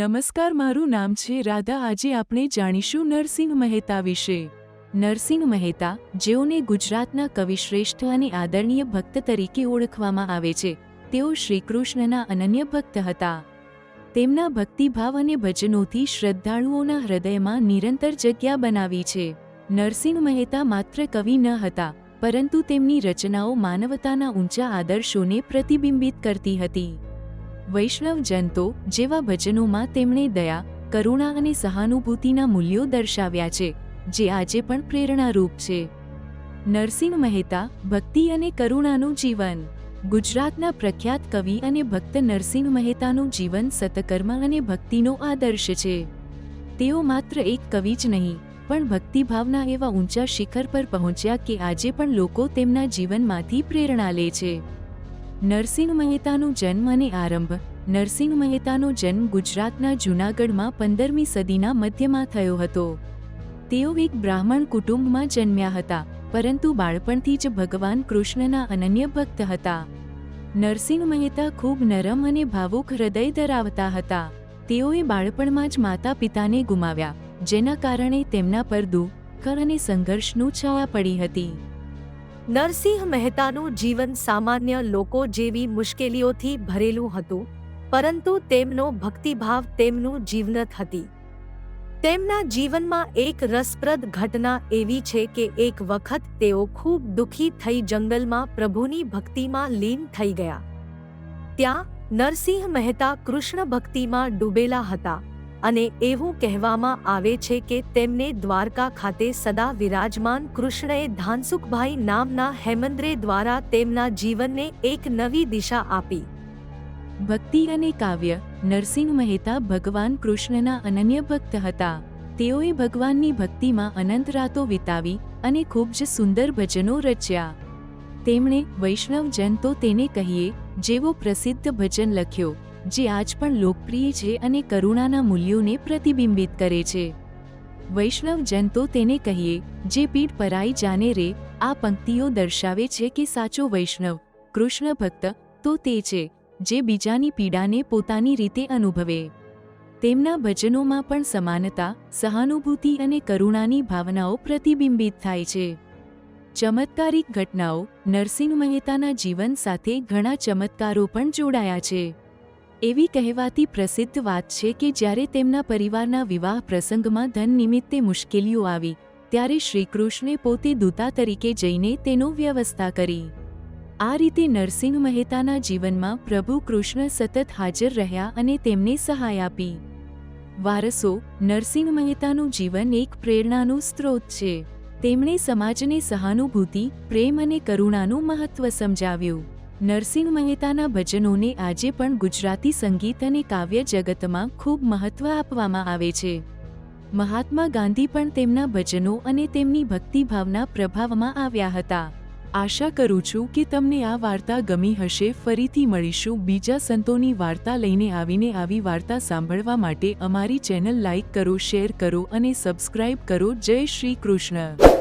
નમસ્કાર, મારું નામ છે રાધા. આજે આપણે જાણીશું નરસિંહ મહેતા વિશે. નરસિંહ મહેતા, જેઓને ગુજરાતના કવિશ્રેષ્ઠ અને આદરણીય ભક્ત તરીકે ઓળખવામાં આવે છે, તેઓ શ્રીકૃષ્ણના અનન્ય ભક્ત હતા. તેમના ભક્તિભાવ અને ભજનોથી શ્રદ્ધાળુઓના હૃદયમાં નિરંતર જગ્યા બનાવી છે. નરસિંહ મહેતા માત્ર કવિ ન હતા, પરંતુ તેમની રચનાઓ માનવતાના ઊંચા આદર્શોને પ્રતિબિંબિત કરતી હતી. વૈષ્ણવ જનતો જેવા ભજનોમાં તેમણે દયા, કરુણા અને સહાનુભૂતિના મૂલ્યો દર્શાવ્યા છે, જે આજે પણ પ્રેરણારૂપ છે. નરસિંહ મહેતા, ભક્તિ અને કરુણાનું જીવન. ગુજરાતના પ્રખ્યાત કવિ અને ભક્ત નરસિંહ મહેતાનું જીવન સતકર્મ અને ભક્તિનો આદર્શ છે. તેઓ માત્ર એક કવિ જ નહીં, પણ ભક્તિભાવના એવા ઊંચા શિખર પર પહોંચ્યા કે આજે પણ લોકો તેમના જીવનમાંથી પ્રેરણા લે છે. નરસિંહ મહેતાનું જન્મ અને આરંભ. નરસિંહ મહેતાનો જન્મ ગુજરાતના જૂનાગઢમાં પંદરમી સદીના મધ્યમાં થયો હતો. તેઓ એક બ્રાહ્મણ કુટુંબમાં જન્મ્યા હતા, પરંતુ બાળપણથી જ ભગવાન કૃષ્ણના અનન્ય ભક્ત હતા. નરસિંહ મહેતા ખૂબ નરમ અને ભાવુક હૃદય ધરાવતા હતા. તેઓએ બાળપણમાં જ માતા પિતાને ગુમાવ્યા, જેના કારણે તેમના પર દુઃખ અને સંઘર્ષનું છાયા પડી હતી. નરસિંહ મહેતાનું જીવન સામાન્ય લોકો જેવી મુશ્કેલીઓથી ભરેલું હતું, પરંતુ તેમનો ભક્તિભાવ તેમનું જીવનત હતી. તેમના જીવનમાં એક રસપ્રદ ઘટના એવી છે કે એક વખત તેઓ ખૂબ દુઃખી થઈ જંગલમાં પ્રભુની ભક્તિમાં લીન થઈ ગયા. ત્યાં નરસિંહ મહેતા કૃષ્ણ ભક્તિમાં ડૂબેલા હતા. અને એવું કહેવામાં આવે છે કે તેમને દ્વારકા ખાતે સદા વિરાજમાન કૃષ્ણએ ધાનસુખભાઈ નામના હેમંદ્રે દ્વારા તેમના જીવનને એક નવી દિશા આપી. ભક્તિ અને કાવ્ય, નરસિંહ મહેતા ભગવાન કૃષ્ણના અનન્ય ભક્ત હતા. તેઓએ ભગવાનની ભક્તિમાં અનંત રાતો વિતાવી અને ખૂબ જ સુંદર ભજનો રચ્યા. તેમણે વૈષ્ણવજન તો તેને કહીએ જેવો પ્રસિદ્ધ ભજન લખ્યો. જે આજ પણ લોકપ્રિય છે અને કરુણાના મૂલ્યોને પ્રતિબિંબિત કરે છે. વૈષ્ણવ જનતો તેને કહીએ, જે પીઠ પરાઈ જાને રે, આ પંક્તિઓ દર્શાવે છે કે સાચો વૈષ્ણવ, કૃષ્ણ ભક્ત, તો તે છે, જે બીજાની પીડાને પોતાની રીતે અનુભવે. તેમના ભજનોમાં પણ સમાનતા, સહાનુભૂતિ અને કરુણાની ભાવનાઓ પ્રતિબિંબિત થાય છે. ચમત્કારિક ઘટનાઓ નરસિંહ મહેતાના જીવન સાથે ઘણા ચમત્કારો પણ જોડાયા છે. એવી કહેવાતી પ્રસિદ્ધ વાત છે કે જ્યારે તેમના પરિવારના વિવાહ પ્રસંગમાં ધન નિમિત્તે મુશ્કેલીઓ આવી, ત્યારે શ્રીકૃષ્ણે પોતે દૂતા તરીકે જઈને તેનો વ્યવસ્થા કરી. આ રીતે નરસિંહ મહેતાના જીવનમાં પ્રભુ કૃષ્ણ સતત હાજર રહ્યા અને તેમને સહાય આપી. વારસો, નરસિંહ મહેતાનું જીવન એક પ્રેરણાનું સ્ત્રોત છે. તેમણે સમાજને સહાનુભૂતિ, પ્રેમ અને કરુણાનું મહત્વ સમજાવ્યું. નરસિંહ મહેતાના ભજનોને આજે પણ ગુજરાતી સંગીત અને કાવ્ય જગતમાં ખૂબ મહત્ત્વ આપવામાં આવે છે. મહાત્મા ગાંધી પણ તેમના ભજનો અને તેમની ભક્તિભાવના પ્રભાવમાં આવ્યા હતા. આશા કરું છું કે તમને આ વાર્તા ગમી હશે. ફરીથી મળીશું બીજા સંતોની વાર્તા લઈને આવીને આવી વાર્તા સાંભળવા માટે અમારી ચેનલ લાઇક કરો, શેર કરો અને સબસ્ક્રાઇબ કરો. જય શ્રી કૃષ્ણ.